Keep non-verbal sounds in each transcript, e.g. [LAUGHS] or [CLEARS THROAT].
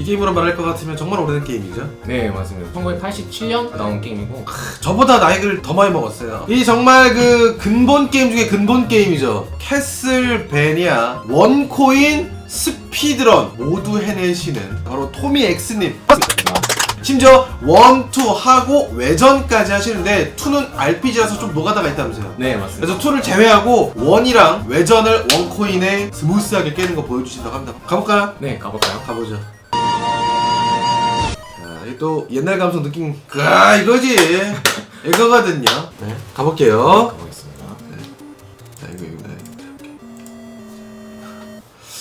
이 게임으로 말할 것 같으면 정말 오래된 게임이죠. 네 맞습니다. 1987년 나온 게임이고 저보다 나이를 더 많이 먹었어요. 이 정말 그 근본 게임 중에 근본 게임이죠. 캐슬베니아 원코인 스피드런 모두 해내시는 바로 토미 엑스님. 심지어 원, 투 하고 외전까지 하시는데 투는 RPG라서 좀 노가다가 있다면서요. 네 맞습니다. 그래서 투를 제외하고 원이랑 외전을 원코인에 스무스하게 깨는 거 보여주신다고 합니다. 가볼까요? 네 가볼까요? 가보죠. 자, 이또 옛날 감성 느낌, 아 이거지. 이거거든요. 네, 가볼게요. 가보겠습니다. 자, 이거 이거 이렇게.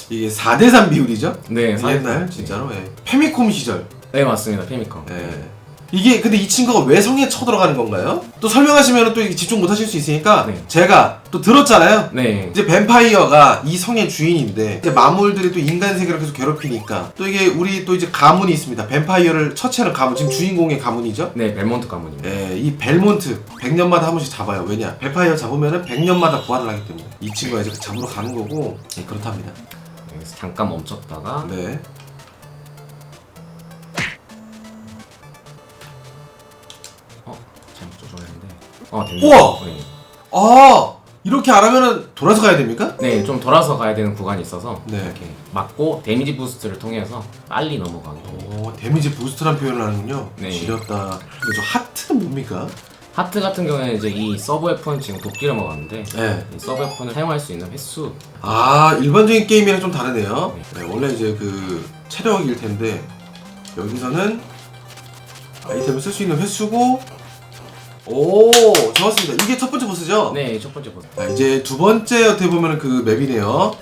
이게 4대3 비율이죠? 네 옛날 사- 진짜로. 예. 페미콤 시절. 네 맞습니다. 페미컴. 예. 이게 근데 이 친구가 왜 성에 쳐들어가는 건가요? 또 설명하시면 또 이게 집중 못 하실 수 있으니까 네. 제가 또 들었잖아요. 네. 이제 뱀파이어가 이 성의 주인인데 이제 마물들이 또 인간 세계를 계속 괴롭히니까 또 이게 우리 또 이제 가문이 있습니다. 뱀파이어를 처치하는 가문 지금 주인공의 가문이죠. 네 벨몬트 가문입니다. 예, 이 벨몬트 100년마다 한 번씩 잡아요. 왜냐? 뱀파이어 잡으면은 100년마다 부활을 하기 때문에 이 친구가 이제 잡으러 가는 거고 예, 그렇답니다. 여기서 잠깐 멈췄다가 네. 어 됐네. 우와! 네. 아 이렇게 안 하면은 돌아서 가야 됩니까? 네, 좀 돌아서 가야 되는 구간이 있어서 네. 이렇게 맞고 데미지 부스트를 통해서 빨리 넘어가게 됩니다. 오 데미지 부스트란 표현을 하는군요. 네. 지렸다. 근데 저 하트는 뭡니까? 하트 같은 경우에는 이제 이 서브 웨폰 지금 도끼를 먹었는데 네. 이 서브 웨폰을 사용할 수 있는 횟수 아 일반적인 게임이랑 좀 다르네요. 네, 원래 이제 그 체력일 텐데 여기서는 아이템을 쓸 수 있는 횟수고 오 좋았습니다. 이게 첫 번째 보스죠? 네, 첫 번째 보스. 자, 이제 두 번째 어떻게 보면 그 맵이네요.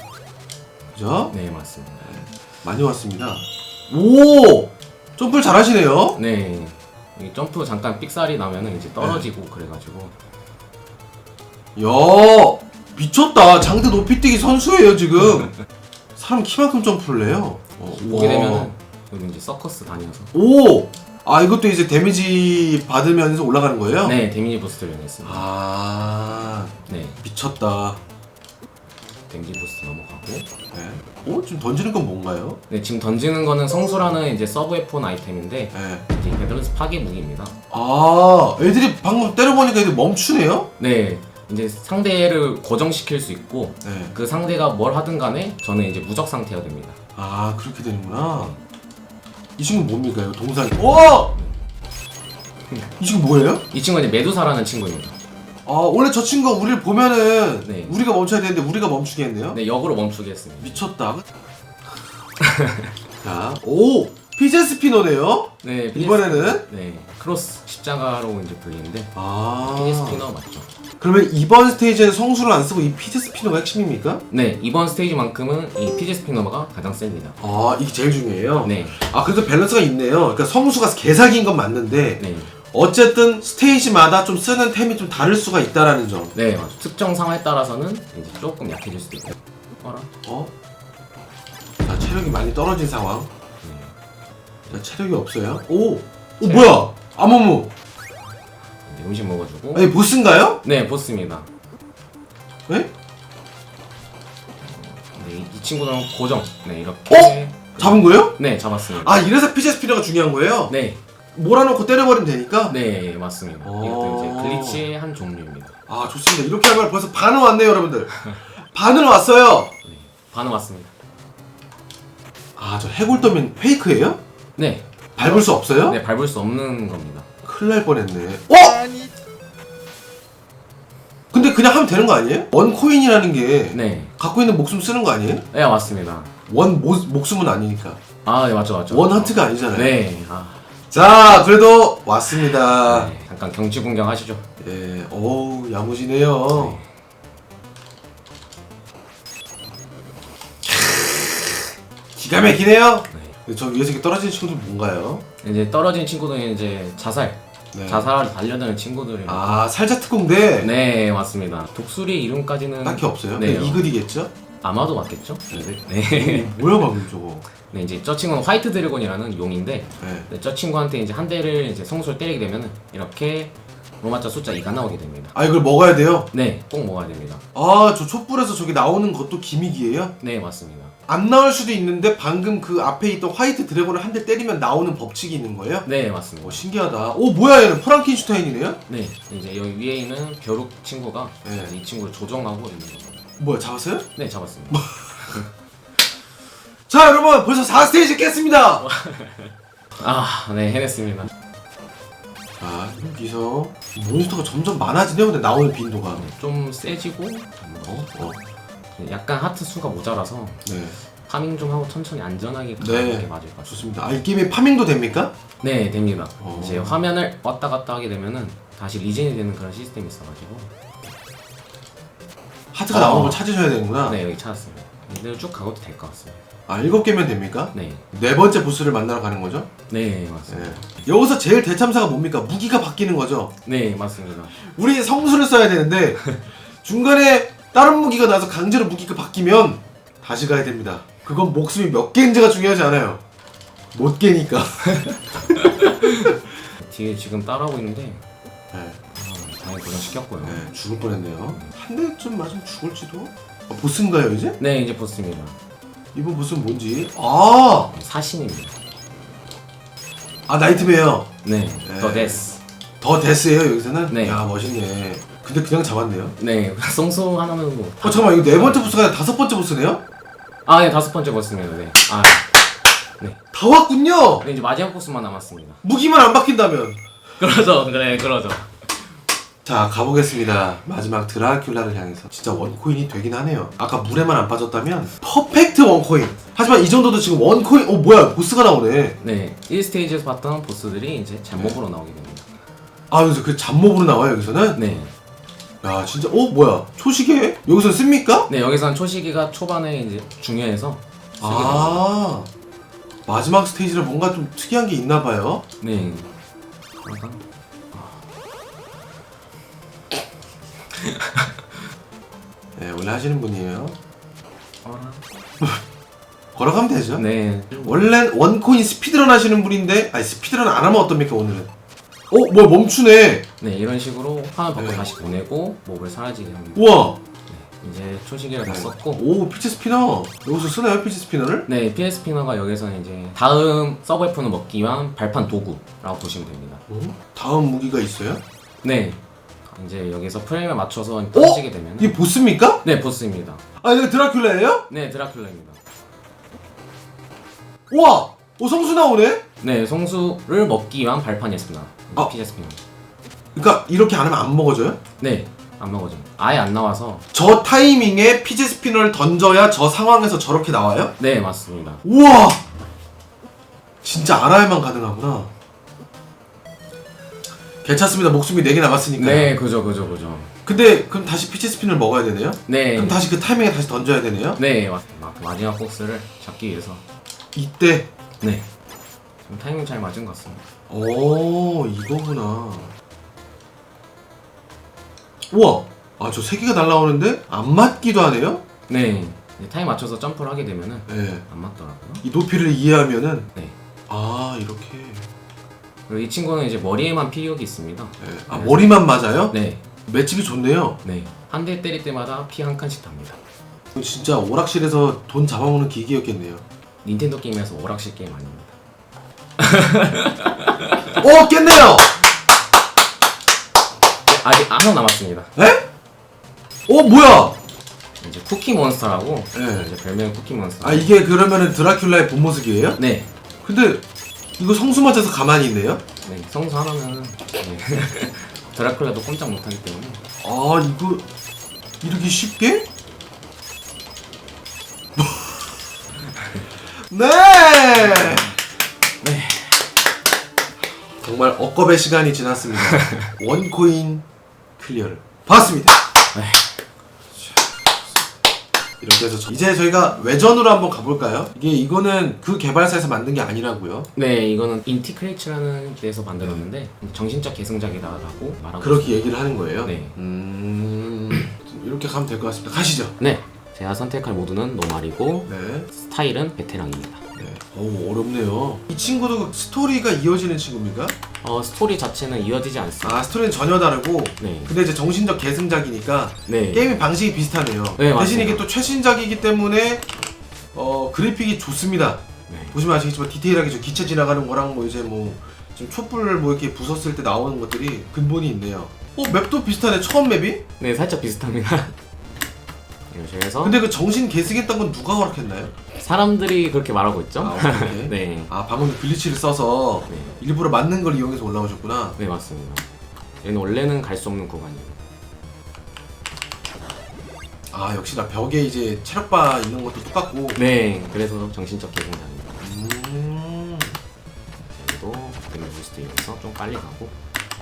그죠? 네, 맞습니다. 많이 왔습니다. 오 점프를 잘하시네요. 네. 이 점프 잠깐 삑살이 나면은 이제 떨어지고 네. 그래가지고 야 미쳤다. 장대 높이 뛰기 선수예요 지금. 사람 키만큼 점프를 해요. 어, 와. 되면은 여기 이제 서커스 다니면서 오! 아 이것도 이제 데미지 받으면서 올라가는 거예요? 네 데미지 부스트를 이용했습니다. 아 네 미쳤다. 데미지 부스트 넘어가고 네. 오 지금 던지는 건 뭔가요? 네 지금 던지는 거는 성수라는 이제 서브 웨폰 아이템인데 네. 이제 베드런스 파괴 무기입니다. 아 애들이 방금 때려보니까 애들 멈추네요? 네 이제 상대를 고정시킬 수 있고 네. 그 상대가 뭘 하든 간에 저는 이제 무적 상태가 됩니다. 아 그렇게 되는구나. 이 친구 뭡니까? 이거 동상. 오! 이 친구 뭐예요? 이 친구가 이제 메두사라는 친구입니다. 아 원래 저 친구가 우리를 보면은 네. 우리가 멈춰야 되는데 우리가 멈추게 했네요? 네 역으로 멈추게 했습니다. 미쳤다. [LAUGHS] 자, 오! 피제 스피너네요? 네 피제 이번에는? 네 크로스 십자가로 이제 불리는데 아. 피제 스피너 맞죠? 그러면 이번 스테이지에는 성수를 안 쓰고 이 피제 스피너가 핵심입니까? 네 이번 스테이지만큼은 이 피제 스피너가 가장 셉니다. 아, 이게 제일 중요해요? 네 아, 그래도 밸런스가 있네요. 그러니까 성수가 개사기인 건 맞는데, 네. 어쨌든 스테이지마다 좀 쓰는 템이 좀 다를 수가 있다라는 점. 네, 맞아. 특정 상황에 따라서는 이제 조금 약해질 수도 있고. 어라? 어? 자, 체력이 많이 떨어진 상황. 네. 자, 체력이 없어요. 오! 오, 체력. 뭐야! 아무무! 음식 먹어주고. 아니, 보스인가요? 네, 보스입니다. 네? 네, 이, 이 친구는 고정. 네, 이렇게. 어? 잡은 거예요? 네, 잡았습니다. 아, 이래서 피제 스 피너가 중요한 거예요? 네, 몰아놓고 때려버리면 되니까? 네, 맞습니다. 오. 이것도 이제 글리치의 한 종류입니다. 아, 좋습니다. 이렇게 하면 벌써 반은 왔네요, 여러분들. 반은 왔어요! 네, 반응 왔습니다. 아, 저 해골더면 페이크예요? 네, 밟을 수 없어요? 네, 밟을 수 없는 겁니다. 큰일 날 뻔했네. 어? 근데 그냥 하면 되는 거 아니에요? 원 코인이라는 게 네, 갖고 있는 목숨 쓰는 거 아니에요? 네, 맞습니다. 원 모, 목숨은 아니니까. 아, 네, 맞죠, 맞죠. 원 하트가 아니잖아요. 네, 아, 자, 그래도 왔습니다. 네, 잠깐 경치 구경 하시죠. 예, 어우, 야무지네요. 기가 막히네요. 네. 근데 저 위에서 이렇게 떨어지는 친구들 뭔가요? 이제 떨어진 친구들은 이제 자살, 네. 자살하러 달려드는 친구들이. 아, 살자 특공대? 네 맞습니다. 독수리 이름까지는 딱히 없어요? 네, 그냥 이글이겠죠? 아마도 맞겠죠? 네. 네. 뭐야, 방금 저거. 네 이제 저 친구는 화이트 드래곤이라는 용인데 네. 네, 저 친구한테 이제 한 대를 이제 성수를 때리게 되면은 이렇게 로마자 숫자 2가 나오게 됩니다. 아, 이걸 먹어야 돼요? 네, 꼭 먹어야 됩니다. 아, 저 촛불에서 저기 나오는 것도 기믹이에요? 네 맞습니다. 안 나올 수도 있는데 방금 그 앞에 있던 화이트 드래곤을 한 대 때리면 나오는 법칙이 있는 거예요? 네 맞습니다. 오 신기하다. 오 뭐야 얘는 프랑켄슈타인이네요? 네 이제 여기 위에 있는 벼룩 친구가 네. 이 친구를 조정하고 있는 거죠. 뭐야 잡았어요? 네 잡았습니다. [LAUGHS] 자 여러분 벌써 4스테이지 깼습니다. 아네 해냈습니다. 자 여기서 몬스터가 점점 많아지네요. 근데 나오는 빈도가. 네, 좀 세지고 어? 어. 약간 하트 수가 모자라서 네. 파밍 좀 하고 천천히 안전하게 가는 네. 게 맞을 것 같습니다. 좋습니다. 아 이 게임에 파밍도 됩니까? 네 됩니다. 어. 이제 화면을 왔다 갔다 하게 되면은 다시 리젠이 되는 그런 시스템이 있어가지고 하트가 어. 나오는 걸 찾으셔야 되는구나. 네 여기 찾았습니다. 이대로 쭉 가도 될 것 같습니다. 아 일곱 개면 됩니까? 네, 네 번째 보스를 만나러 가는 거죠? 네 맞습니다. 네. 여기서 제일 대참사가 뭡니까? 무기가 바뀌는 거죠. 네 맞습니다. 우리 성수를 써야 되는데 [LAUGHS] 중간에 다른 무기가 나서 강제로 무기가 바뀌면 다시 가야 됩니다. 그건 목숨이 몇 개인지가 중요하지 않아요. 못 깨니까. [LAUGHS] 뒤에 지금 따라오고 있는데 네, 아, 다행히 고정시켰고요. 네. 네, 죽을 뻔했네요. 한 대쯤 맞으면 죽을지도. 어, 보스인가요 이제? 네, 이제 보스입니다. 이번 보스는 뭔지? 아, 사신입니다. 아 나이트메어. 네, 네. 더 데스. 더 데스예요 여기서는? 네. 야 멋있네. 근데 그냥 잡았네요. 네, 송수 하나면 뭐. 어 잠깐만 이거 네 번째 보스가 아니라 다섯 번째 보스네요? 아, 네, 다섯 번째 보스입니다. 네. 아, 다 왔군요. 네, 이제 마지막 보스만 남았습니다. 무기만 안 바뀐다면. 그러죠, 그래, 그러죠. 자 가보겠습니다 마지막 드라큘라를 향해서 진짜 원코인이 되긴 하네요 아까 물에만 안 빠졌다면 퍼펙트 원코인 하지만 이 정도도 지금 원코인 어 뭐야 보스가 나오네 네, 1스테이지에서 봤던 보스들이 이제 제목으로 나오게 됩니다. 아 여기서 그 잡몹으로 나와요 여기서는 네, 야 진짜 어 뭐야 초시계 여기서 씁니까? 네 여기서는 초시기가 초반에 이제 중요해서 쓰게 됩니다. 아 마지막 스테이지는 뭔가 좀 특이한 게 있나 봐요 네. 그러다 [LAUGHS] 네 원래 하시는 분이에요 어라. [LAUGHS] 걸어가면 되죠 네. 원래 원코인 스피드런 하시는 분인데 아니 스피드런 안 하면 어떻습니까 오늘은 어 뭐야 멈추네 네, 이런 식으로 화면 바꿔 네. 다시 보내고 몹을 사라지게 합니다. 우와 이제 초시기를 다 썼고 오 피치 스피너 여기서 쓰나요 피치 스피너를? 네, PS 피너가 여기서는 이제 다음 서브 F는 먹기 위한 발판 도구라고 보시면 됩니다. 어? 다음 무기가 있어요? 네, 이제 여기서 프레임에 맞춰서 떨어지게 되면 이게 보스입니까? 네 보스입니다. 아 이거 드라큘라예요? 네, 드라큘라입니다. 우와! 오 성수 나오네? 네, 송수를 먹기 위한 발판이었습니다. 아. 피너. 그러니까 이렇게 안 하면 안 먹어져요? 네, 안 먹어져. 아예 안 나와서 저 타이밍에 피치 스피너를 던져야 저 상황에서 저렇게 나와요? 네 맞습니다. 우와! 진짜 알아야만 가능하구나 괜찮습니다 목숨이 4개 남았으니까 네, 그죠, 그죠, 그죠. 근데 그럼 다시 피치 스피너를 먹어야 되네요? 네, 그럼 다시 그 타이밍에 다시 던져야 되네요? 네 맞, 마, 마지막 보스를 잡기 위해서 이때 네, 지금 타이밍 잘 맞은 것 같습니다. 오 이거구나 우와 아 저 세 개가 날라오는데 안 맞기도 하네요? 네, 이제 타임 맞춰서 점프를 하게 되면은 네. 안 맞더라고요. 이 높이를 이해하면은 네. 아 이렇게 그리고 이 친구는 이제 머리에만 피격이 있습니다. 네. 아 머리만 맞아요? 네, 맷집이 좋네요 네. 한 대 때릴 때마다 피 한 칸씩 답니다. 진짜 오락실에서 돈 잡아먹는 기기였겠네요 닌텐도 게임에서 오락실 게임 아닙니다. 오 깼네요! 네, 아직 하나 남았습니다. 에? 오 뭐야 이제 쿠키 몬스터라고 네. 이제 별명 쿠키 몬스터. 아 이게 그러면은 드라큘라의 본 모습이에요? 네, 근데 이거 성수 맞아서 가만히 있네요? 네 성수 하나면 네. [LAUGHS] 드라큘라도 꼼짝 못하기 때문에 아 이거 이렇게 쉽게? [LAUGHS] 네! 네. 정말 억겁의 시간이 지났습니다. [LAUGHS] 원코인 클리어를 봤습니다. 네. 이렇게 해서 저- 이제 저희가 외전으로 한번 가볼까요? 이게 이거는 그 개발사에서 만든 게 아니라고요. 네 이거는 인티크레이츠라는 데서 만들었는데 정신적 계승작이다라고 말하고 그렇게 얘기를 하는 거예요. 네. 음 [CLEARS THROAT] 이렇게 가면 될 것 같습니다. 가시죠. 네 제가 선택할 모드는 노말이고 네. 스타일은 베테랑입니다 네. 오 어렵네요. 이 친구도 스토리가 이어지는 친구입니까? 어 스토리 자체는 이어지지 않습니다 아 스토리는 전혀 다르고 네. 근데 이제 정신적 계승작이니까 네. 게임의 방식이 비슷하네요. 네, 대신 맞습니다. 이게 또 최신작이기 때문에 어 그래픽이 좋습니다. 네. 보시면 아시겠지만 디테일하게 저 기차 지나가는 거랑 뭐 이제 뭐 지금 촛불 뭐 이렇게 부쉈을 때 나오는 것들이 근본이 있네요. 어 맵도 비슷하네 처음 맵이? 네, 살짝 비슷합니다. [LAUGHS] 식으로 해서 근데 그 정신 개쓰겠다는 건 누가 허락했나요? 사람들이 그렇게 말하고 있죠? 아 오케이. [LAUGHS] 네. 아 방금 글리치를 써서 네. 일부러 맞는 걸 이용해서 올라오셨구나. 네, 맞습니다. 얘는 원래는 갈 수 없는 구간이에요. 아 역시 나 벽에 이제 체력바 있는 것도 똑같고. 네, 그래서 정신적 개성장입니다. 음. 여기도 근데 부스트 이용해서 좀 빨리 가고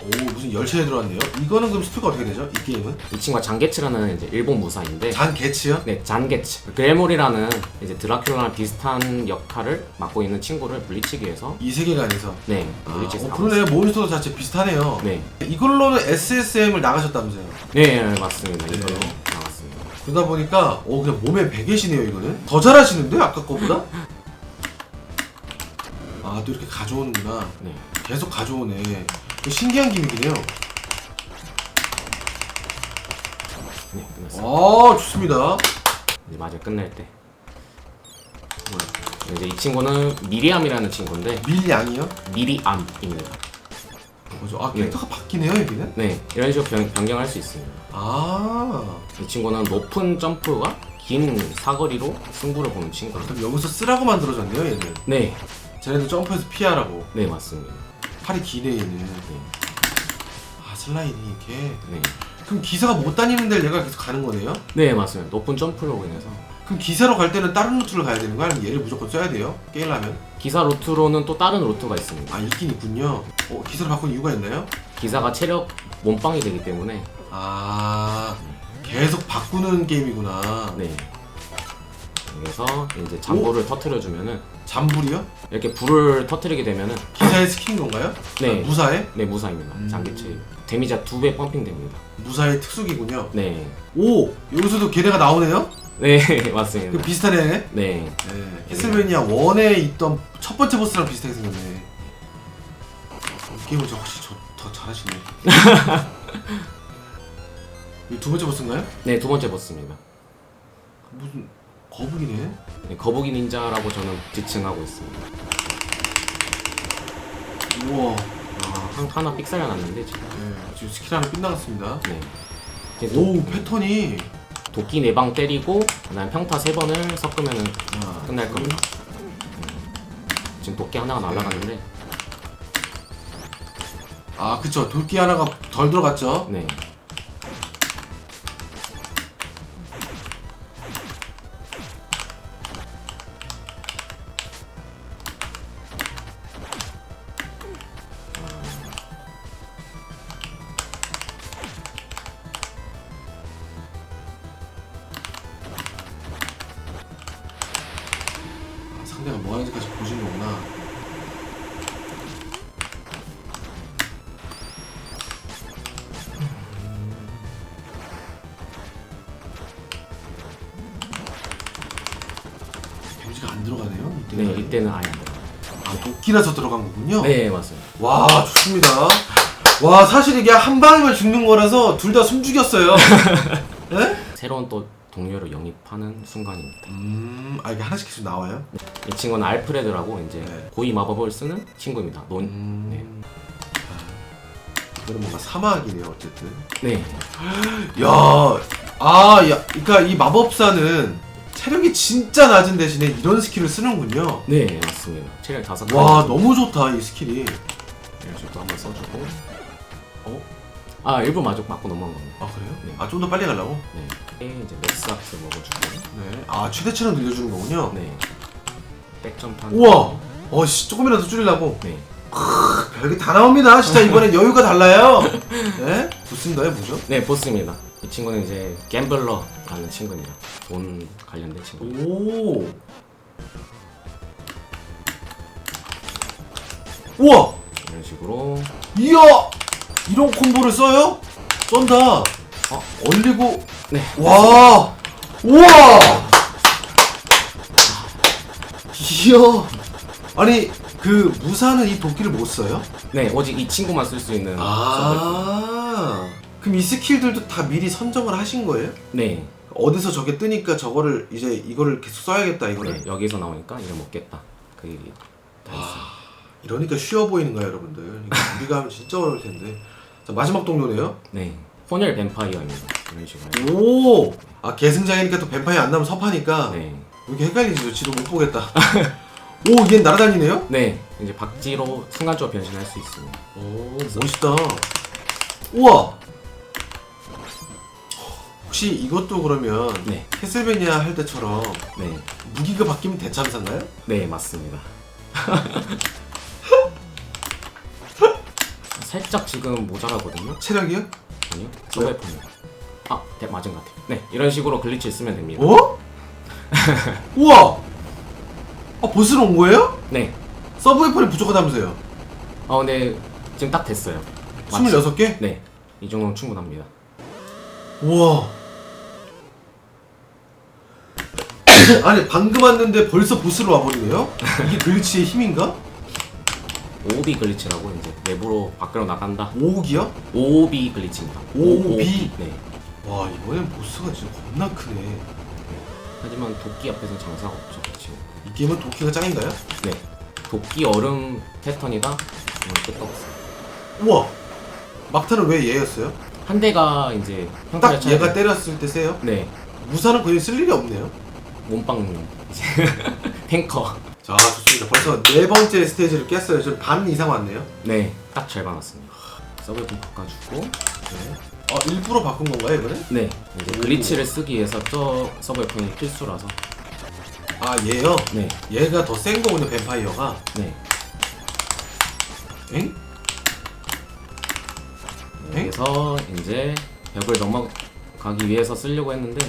오 무슨 열차에 들어왔네요. 이거는 그럼 스피가 어떻게 되죠? 이 게임은? 이 친구가 잔게츠라는 이제 일본 무사인데 잔 개치요? 네, 잔게츠. 그레몰이라는 이제 드라큘라랑 비슷한 역할을 맡고 있는 친구를 물리치기 위해서 이 세계관에서. 네, 아, 물리치기 어, 그러네 몬스터 자체 비슷하네요. 네. 이걸로는 SSM을 나가셨다면서요? 네, 맞습니다. 네. 이걸로 나왔습니다. 그러다 보니까 어 그냥 몸에 베개시네요 이거는. 더 잘하시는데 아까 거보다? [LAUGHS] 아 또 이렇게 가져오는구나. 네. 계속 가져오네. 신기한 기믹이네요. 네, 끝났습니다. 아 좋습니다. 이제 마지막 끝낼 때. 이제 이 친구는 미리암이라는 친구인데 밀양이요? 미리암입니다. 뭐죠? 아 캐릭터가 바뀌네요 여기는. 네, 이런 식으로 변, 변경할 수 있습니다. 아 이 친구는 높은 점프가 긴 사거리로 승부를 보는 친구입니다. 그럼 여기서 쓰라고 만들어졌네요 얘는. 네, 쟤네도 점프해서 피하라고. 네 맞습니다. 팔이 기네 얘는. 네, 아 슬라이딩 이렇게. 네, 그럼 기사가 못 다니는 데를 얘가 계속 가는 거네요? 네 맞습니다. 높은 점프로 인해서 그럼 기사로 갈 때는 다른 루트를 가야 되는 거야? 아니면 얘를 무조건 써야 돼요? 게임하면? 기사 루트로는 또 다른 루트가 있습니다. 아 있긴 있군요. 어 기사를 바꾼 이유가 있나요? 기사가 체력 몸빵이 되기 때문에 아 계속 바꾸는 게임이구나. 네. 여기서 이제 잠불을 터트려 주면은 잠불이요? 이렇게 불을 터트리게 되면은 기사의 스킨 건가요? 네. 아, 무사의? 네 무사입니다. 음. 장기체 데미지가 두 배 펌핑 됩니다. 무사의 특수기군요. 네, 오 여기서도 걔네가 나오네요? 네 [LAUGHS] 그 맞습니다. 비슷한 애네? 네, 네. 캐슬베니아 1에 있던 첫 번째 보스랑 비슷하게 생겼네. 이 게임은 저 혹시 저, 더 잘하시네. [LAUGHS] 이두 번째 보스인가요? 네 두 번째 보스입니다. 무슨 거북이네? 네, 거북이 닌자라고 저는 지칭하고 있습니다. 우와. 아, 한, 하나 삑살려 났는데 지금. 네, 지금 스킬 하나 빗나갔습니다. 네. 오 도, 패턴이 도끼 네 방 때리고 그다음 평타 세 번을 섞으면은 하나, 끝날 겁니다. 지금 도끼 하나가 날아갔는데 아 그쵸 돌기 하나가 덜 들어갔죠 네. 들어가네요 네, 이때는 이때는 아예 안. 아 도끼라서 들어간 거군요 네, 맞습니다. 와 좋습니다 와 사실 이게 한 방이면 죽는 거라서 둘 다 숨죽였어요 [LAUGHS] 네? 새로운 또 동료를 영입하는 순간입니다. 음, 아 이게 하나씩 계속 나와요? 이 친구는 알프레드라고 이제 네. 고위 마법을 쓰는 친구입니다. 논. 음, 네. 아, 이거는 뭔가 사막이네요 어쨌든 네. 야, 아, 야, 그러니까 이 마법사는 체력이 진짜 낮은 대신에 이런 스킬을 쓰는군요. 네, 맞습니다. 체력 다섯 와, 칸. 너무 좋다 이 스킬이. 이런 식으로 한번 써주고. 어? 아, 일부 마족 맞고 넘어간 겁니다. 아 그래요? 네. 아좀 더 빨리 가려고? 네. 이제 맥스 악스 먹어주고. 네. 아 최대치는 늘려주는 거군요. 네. 백점판. 우와. 어, 씨, 조금이라도 줄이려고. 네. 별게 다 나옵니다. 진짜 이번엔 여유가 달라요. [LAUGHS] 네? 부스인가요, 뭐죠? 네, 보스입니다. 이 친구는 이제 갬블러 라는 친구입니다. 돈 관련된 친구. 오. 우와. 이런 식으로 이야! 이런 콤보를 써요? 쩐다. 아, 얼리고. 네. 와! 우와! 이야! 아니, 그, 무사는 이 도끼를 못 써요? 네, 오직 이 친구만 쓸 수 있는. 아. 그럼 이 스킬들도 다 미리 선정을 하신 거예요? 네. 어디서 저게 뜨니까 저거를 이제 이거를 계속 써야겠다 이거를. 네, 여기서 나오니까 이름 먹겠다. 그 얘기 다 있어요. 이러니까 쉬워 보이는 거야 여러분들. 이거 우리가 하면 진짜 어려울 텐데. 자 마지막 동료네요. 네, 혼혈 뱀파이어입니다. 이런 식으로. 오. 아 계승장이니까 또 뱀파이 안 나면 섭하니까. 네, 왜 이렇게 헷갈리지? 저 지도 못 보겠다. [LAUGHS] 오, 얘 날아다니네요? 네, 이제 박쥐로 순간적으로 변신할 수 있습니다. 오, 멋있다. 우와! 혹시 이것도 그러면 네, 캐슬베니아 할 때처럼 네, 무기가 바뀌면 대참사인가요? 네, 맞습니다. [LAUGHS] 살짝 지금 모자라거든요. 체력이요? 아니요, 서브웨폰이요. 아, 네, 맞은 것 같아요. 네, 이런 식으로 글리치 쓰면 됩니다. 어? [LAUGHS] 우와! 아, 보스로 온 거예요? 네, 서브웨폰이 부족하다면서요? 어, 네, 지금 딱 됐어요. 맞죠? 26개? 네, 이 정도면 충분합니다. 우와. [LAUGHS] 아니, 방금 왔는데 벌써 보스로 와버리네요? 이게 글리치의 힘인가? 오비 글리치라고 이제 내부로 밖으로 나간다. 5옥이야? 오비 글리치입니다. 오비? 네. 와, 이번엔 보스가 진짜 겁나 크네. 하지만 도끼 앞에서 장사가 없죠. 지금. 이 게임은 도끼가 짱인가요? 네. 도끼 얼음 패턴이다. 정말 끄떡없어요. 우와! 막타는 왜 얘였어요? 한 대가 이제 딱 평타를 얘가. 때렸을 때 세요? 네. 무사는 거의 쓸 일이 없네요. 몸빵 [LAUGHS] 탱커. 자, 좋습니다. 벌써 네 번째 스테이지를 깼어요. 지금 반 이상 왔네요. 네. 딱 절반 왔습니다. 서브웨폰 바꿔주고 네. 어, 일부러 바꾼 건가요, 이번에? 네. 이제 글리치를 쓰기 위해서 저 서브웨폰이 필수라서 아, 얘요? 네. 얘가 더 센 거군요, 뱀파이어가. 네. 엥? 네? 여기서 이제 벽을 넘어가기 위해서 쓰려고 했는데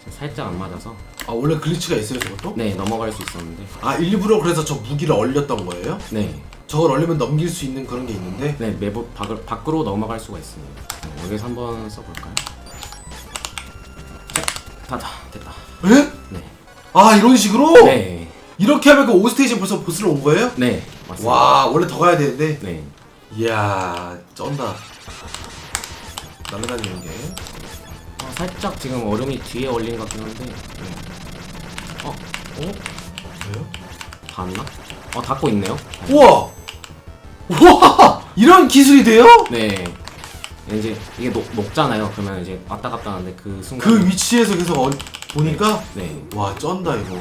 지금 살짝 안 맞아서 아, 원래 글리치가 있어요, 저것도? 네 넘어갈 수 있었는데 아, 일부러 그래서 저 무기를 얼렸던 거예요? 네, 저걸 얼리면 넘길 수 있는 그런 게 있는데? 네 내부 밖을, 밖으로 넘어갈 수가 있습니다 네, 여기서 한번 써볼까요? 자, 다다 됐다 에? 네, 아, 이런 식으로? 네, 이렇게 하면 그 5스테이지 벌써 보스로 온 거예요? 네 맞습니다 와, 원래 더 가야 되는데. 네, 이야, 쩐다. 날아다니는 게. 어, 살짝 지금 얼음이 뒤에 얼린 것 같긴 한데 어? 어? 왜요? 닿았나? 어 닿고 있네요 우와! 우와! 이런 기술이 돼요? 네 이제 이게 녹, 녹잖아요 그러면 이제 왔다 갔다 하는데 그 순간 그 위치에서 계속 어, 보니까 네 와 쩐다 이거.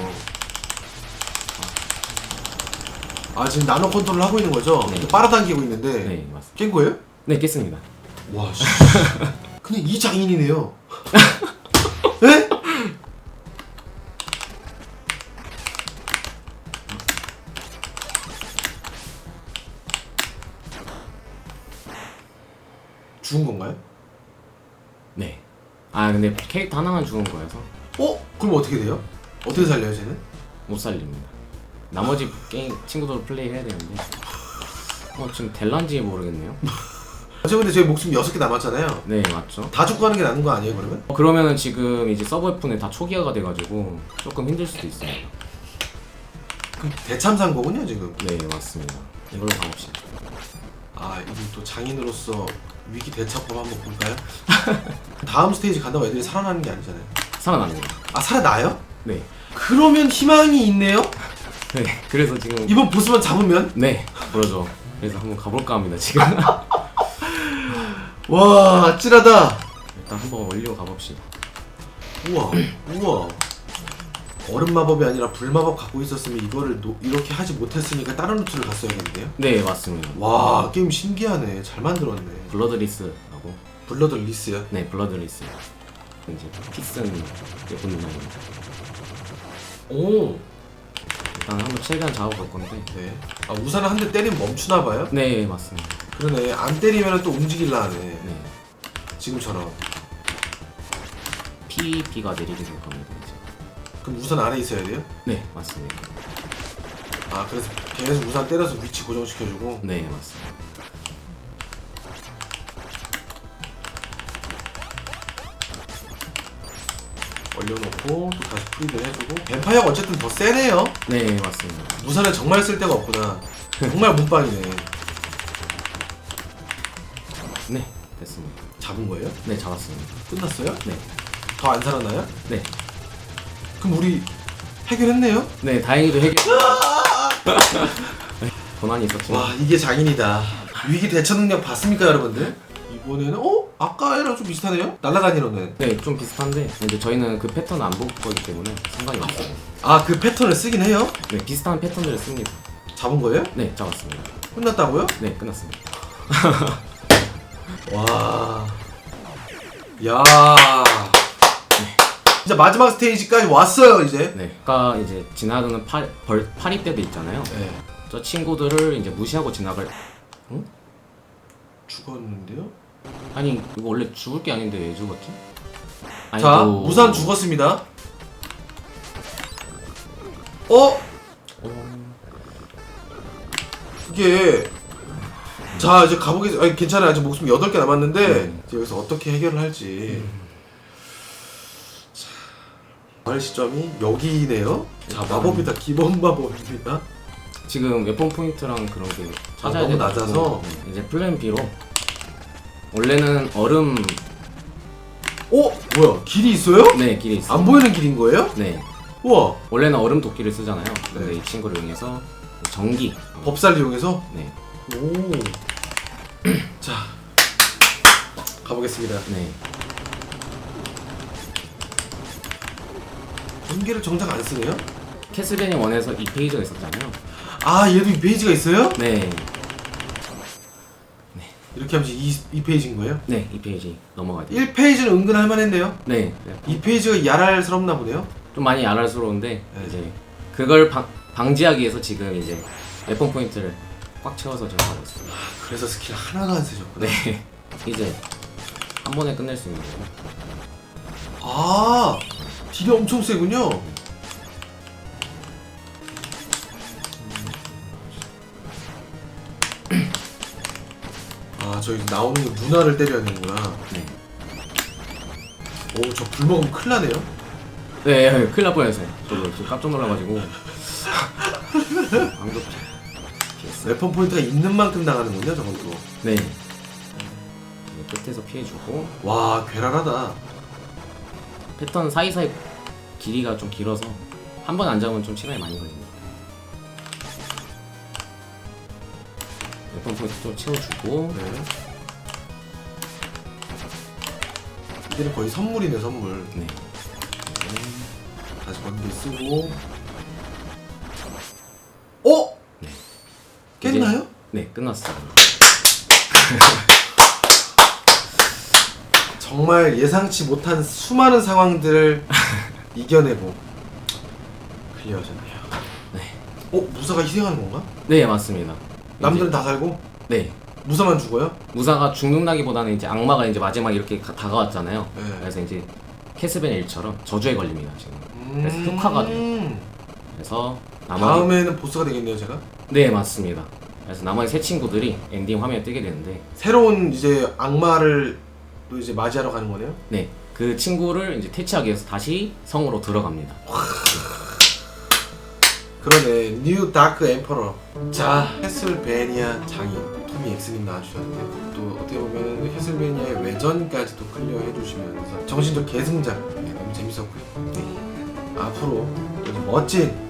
아 지금 나노 컨트롤 하고 있는 거죠? 네. 빨아당기고 있는데 네, 맞습니다. 깬 거예요? 네, 깼습니다. 와 씨. [LAUGHS] 그냥 이 장인이네요. 네? 죽은 건가요? 네. 아, 근데 캐릭터 하나만 죽은 거여서 어? 그럼 어떻게 돼요? 어떻게 살려요 쟤는? 못 살립니다. 나머지 게임 친구들 플레이 해야 되는데. 어, 지금 될란지 모르겠네요. [LAUGHS] 저 근데 저희 목숨 6개 남았잖아요. 네, 맞죠. 다 죽고 하는 게 나은 거 아니에요 그러면? 어, 그러면은 지금 이제 서브웨폰에 다 초기화가 돼가지고 조금 힘들 수도 있어요. 그럼 대참사인 거군요 지금. 네, 맞습니다. 이걸로 가봅시다. 아 이게 또 장인으로서 위기 대처법 한번 볼까요? [LAUGHS] 다음 스테이지 간다고 애들이 살아나는 게 아니잖아요. 살아납니다. 아 살아나요? 네. 그러면 희망이 있네요? 네, 그래서 지금 이번 보스만 잡으면? 네, 그러죠. 그래서 한번 가볼까 합니다, 지금. [LAUGHS] 와 찌라다 일단 한번 올리고 가봅시다. 우와 우와 얼음 마법이 아니라 불 마법 갖고 있었으면 이거를 노- 이렇게 하지 못했으니까 다른 루트를 갔어야겠는데요? 네, 맞습니다. 와 게임 신기하네 잘 만들었네 블러드리스라고 블러드 리스요? 네, 블러드리스. 이제 픽슨 예쁜 누나입니다. 오 일단 한번 최대한 잡아볼 건데. 네. 아 우산을 한 대 때리면 멈추나 봐요? 네, 맞습니다. 그러네 안 때리면 또 움직일라 하네 네, 지금처럼 PVP가 내리게 될 겁니다. 이제. 그럼 우산 안에 있어야 돼요? 네, 맞습니다. 아 그래서 계속 우산 때려서 위치 고정시켜주고 네, 맞습니다. 얼려놓고 또 다시 프리드 해주고 뱀파이어가 어쨌든 더 세네요 네, 맞습니다. 우산을 정말 쓸 데가 없구나 정말 몸빵이네 됐습니다. 잡은 거예요? 네, 잡았습니다. 끝났어요? 네, 더 안 살았나요? 네. 그럼 우리 해결했네요? 네, 다행히도 해결. [LAUGHS] 고난이 있었지만. 와 이게 장인이다 위기 대처 능력 봤습니까 여러분들? 이번에는 어? 아까랑 좀 비슷하네요? 날아다니는 애. 네, 좀 비슷한데 이제 저희는 그 패턴 안볼 거기 때문에 상관이 없어요. 아 그 패턴을 쓰긴 해요? 네, 비슷한 패턴들을 씁니다. 잡은 거예요? 네, 잡았습니다. 끝났다고요? 네, 끝났습니다. [LAUGHS] 와. 야. 진짜 마지막 스테이지까지 왔어요 이제. 네, 아까 이제 지나가는 파, 벌, 파리 때도 있잖아요. 네. 저 친구들을 이제 무시하고 지나갈. 응? 죽었는데요? 아니 이거 원래 죽을 게 아닌데 왜 죽었지? 아니, 자 또- 무산 죽었습니다. 어? 어, 이게 자 이제 가보겠 아니 괜찮아요 아직 목숨 8개 남았는데 음. 이제 여기서 어떻게 해결을 할지 자 마을 시점이 여기네요 자 마법이다 기본 마법입니다 지금 웨폰 포인트랑 그런 게 찾아야 너무 낮아서? 네, 이제 플랜 B로 원래는 얼음 어? 뭐야 길이 있어요? 네 길이 있어요. 안 보이는 길인 거예요? 네 우와 원래는 얼음 도끼를 쓰잖아요. 근데 네. 이 친구를 이용해서 전기 법살 이용해서 네 오. 자 가보겠습니다 네. 전기를 정작 안 쓰네요 캐슬베니 원에서 이 페이지가 있었잖아요. 아 얘도 이 페이지가 있어요? 네, 이렇게 하면 이, 이 페이지인 거예요? 네, 이 페이지 넘어가야 돼요. 1페이지는 은근 할만했네요 네, 이 페이지가 야랄스럽나 보네요 좀 많이 야랄스러운데 네. 이제 그걸 방, 방지하기 위해서 지금 이제 웨폰 포인트를 꽉 채워서 지금 하고 있습니다. 그래서 스킬 하나도 안 쓰셨구나 네, [LAUGHS] 이제 한 번에 끝낼 수 있는 거예요. 아 딜이 엄청 세군요 아 저기 나오는 게 문화를 때려야 되는구나 네. 오 저 불 먹으면 큰일 나네요 네, 네, 큰일 날 뻔했어요. 저도 지금 깜짝 놀라가지고. [LAUGHS] 방금 피했어요. 웨폰 포인트가 있는 만큼 나가는군요 저것도. 네. 네, 끝에서 피해주고. 와 괴랄하다. 패턴 사이사이 길이가 좀 길어서 한 번 안 잡으면 좀 시간이 많이 걸립니다. 몇번 포인트 좀 채워주고. 네. 이제는 거의 선물이네 선물. 네. 다시 번개 쓰고 끝났어요. [LAUGHS] 정말 예상치 못한 수많은 상황들을 [LAUGHS] 이겨내고 클리어하셨네요. 네. 어? 무사가 희생하는 건가? 네, 맞습니다. 남들은 다 살고 네. 무사만 죽어요? 무사가 죽는다기보다는 이제 악마가 이제 마지막에 이렇게 가- 다가왔잖아요. 네. 그래서 이제 캐스벤 일처럼 저주에 걸립니다 지금. 그래서 효과가 돼요. 그래서 나머지 음. 다음에는 보스가 되겠네요 제가. 네 맞습니다. 그래서 나머지 세 친구들이 엔딩 화면에 뜨게 되는데 새로운 이제 악마를 또 이제 맞이하러 가는 거네요. 네 그 친구를 이제 퇴치하기 위해서 다시 성으로 들어갑니다. 그러네. 뉴 다크 엠퍼러. 자, 캐슬베니아 장인 토미 엑스님 나와주셨는데 또 어떻게 보면 캐슬베니아의 외전까지 도 클리어해 주시면서 정신적 계승작 네, 너무 재밌었고요. 네. 앞으로 또 멋진 이제 스피드